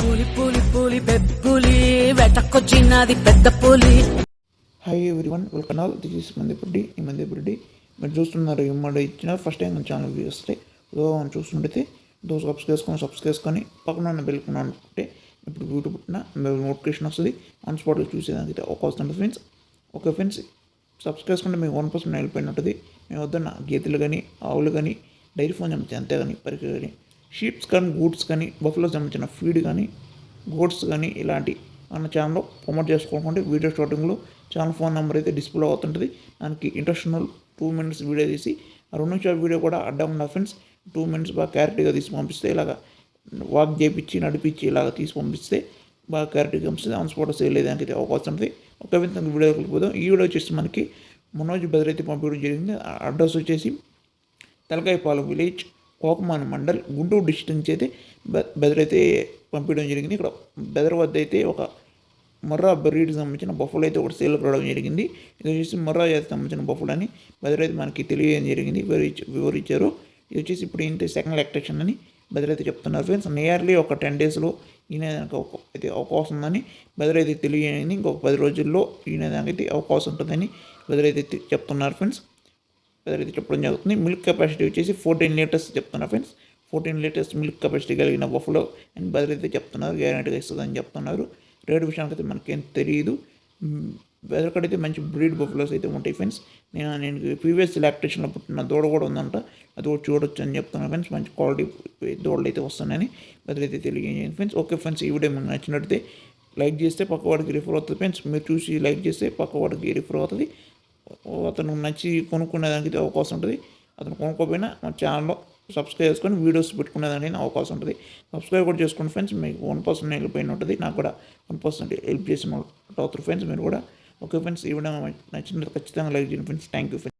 పులి పులి పులి బెబ్బులి వెటకొచ్చినది పెద్ద పులి. Hi everyone welcome all this is మందిపుడ్డి ఈ మందిపుడ్డి మీరు చూస్తున్నారు ఇమ్మడి ఇచ్చిన ఫస్ట్ టైం మన ఛానల్ వ్యూ వస్తే మనం చూస్తుంటే దోశ సబ్స్క్రైబ్ చేసుకొని సబ్స్క్రైబ్ చేసుకొని పక్కన ఉన్న బెల్ అనుకుంటే ఇప్పుడు యూట్యూబ్ పుట్టిన నోటిఫికేషన్ వస్తుంది. ఆన్ స్పాట్లో చూసేదానికి అయితే ఒక వస్తుంది ఫ్రెండ్స్ ఓకే ఫ్రెండ్స్ సబ్స్క్రైబ్ చేసుకుంటే మీకు వన్ పర్సెంట్ వెళ్ళిపోయినట్టుంది. మేము వద్దన్న గీతలు కానీ ఆవులు కానీ డైరీ ఫోన్ సంబంధించిన అంతే కానీ పరికరం కానీ షీప్స్ కానీ గూడ్స్ కానీ బఫ్లో సంబంధించిన ఫీడ్ కానీ గోడ్స్ కానీ ఇలాంటి అన్న ఛానల్లో ప్రమోట్ చేసుకోకుండా వీడియో స్టార్టింగ్లో ఛానల్ ఫోన్ నెంబర్ అయితే డిస్ప్లే అవుతుంటుంది. దానికి ఇంట్రెస్టల్ టూ మినిట్స్ వీడియో తీసి ఆ రెండు నిమిషాల వీడియో కూడా అడ్డం ఉన్న ఫ్రెండ్స్ టూ మినిట్స్ బాగా క్లారిటీగా తీసి పంపిస్తే ఇలాగ వాక్ చేపించి నడిపించి ఇలాగ తీసి పంపిస్తే బాగా క్లారిటీగా పంపిస్తే ఆన్ స్పాట్ సేల్ దానికి అయితే అవకాశం ఉంటుంది ఒక విధంగా వీడియో వెళ్ళిపోదాం ఈ వీడియో వచ్చేసి మనకి మనోజ్ బెదరైతే పంపించడం జరిగింది. ఆ అడ్రస్ వచ్చేసి తెలకాయపాలెం విలేజ్ కోకమాన్ మండల్ గుంటూరు డిస్ట్రిక్ట్ నుంచి అయితే బె బెదరైతే పంపించడం జరిగింది. ఇక్కడ బెదర్ వద్ద అయితే ఒక మొర్రా బ్రీడ్కి సంబంధించిన బఫుల్ అయితే ఒకటి సేల్ రావడం జరిగింది. ఇది వచ్చేసి మొర్రా జాతికి సంబంధించిన బఫుల్ అని బెదర్ అయితే మనకి తెలియజేయడం జరిగింది. వివరించి వివరించారు. ఇది వచ్చేసి ఇప్పుడు ఇంత సెకండ్ ఎలక్ట్రేషన్ అని బెదర్ అయితే చెప్తున్నారు ఫ్రెండ్స్. నియర్లీ ఒక టెన్ డేస్లో ఈయనదానికి దానికి అయితే అవకాశం ఉందని బెదర్ అయితే తెలియజేయండి ఇంకొక పది రోజుల్లో ఈయనదానికి అయితే అవకాశం ఉంటుందని బెదర్ అయితే చెప్తున్నారు ఫ్రెండ్స్. అయితే చెప్పడం జరుగుతుంది. మిల్క్ కెపాసిటీ వచ్చేసి ఫోర్టీన్ లీటర్స్ చెప్తున్నారు friends. Fourteen litres milk capacity కలిగిన బఫ్లో అండ్ బదులు అయితే చెప్తున్నారు. గ్యారంటీగా ఇస్తుందని చెప్తున్నారు. రేటు విషయానికి అయితే మనకేం తెలియదు బెదరకడైతే మంచి బ్రీడ్ బఫ్లోస్ అయితే ఉంటాయి ఫ్రెండ్స్. నేను నేను ప్రీవియస్ లాక్టేషన్లో పుట్టిన దూడ కూడా ఉందంట. అది కూడా చూడొచ్చు అని చెప్తున్నాను ఫ్రెండ్స్. మంచి క్వాలిటీ దూడలు అయితే వస్తున్నాయని బదులైతే తెలియజేయండి ఫ్రెండ్స్. ఓకే ఫ్రెండ్స్ ఈ వీడియో మీకు నచ్చినట్టయితే లైక్ చేస్తే పక్క వాడికి రిఫర్ అవుతుంది ఫ్రెండ్స్. మీరు చూసి లైక్ చేస్తే పక్క వాడికి రిఫర్ అవుతుంది. అతను నచ్చి కొనుక్కునేదానికి అవకాశం ఉంటుంది. అతను కొనుక్కోపోయినా మన ఛానల్లో సబ్స్క్రైబ్ చేసుకొని వీడియోస్ పెట్టుకునేదానికి అవకాశం ఉంటుంది. సబ్స్క్రైబ్ కూడా చేసుకోండి ఫ్రెండ్స్. మీకు వన్ పర్సెంట్ వెళ్ళిపోయిన ఉంటుంది. నాకు కూడా వన్ పర్సెంట్ హెల్ప్ చేసిన అవుతారు ఫ్రెండ్స్ మీరు కూడా. Okay friends. ఈ విధంగా నచ్చిన ఖచ్చితంగా లైక్ చేయండి ఫ్రెండ్స్. Thank you friends.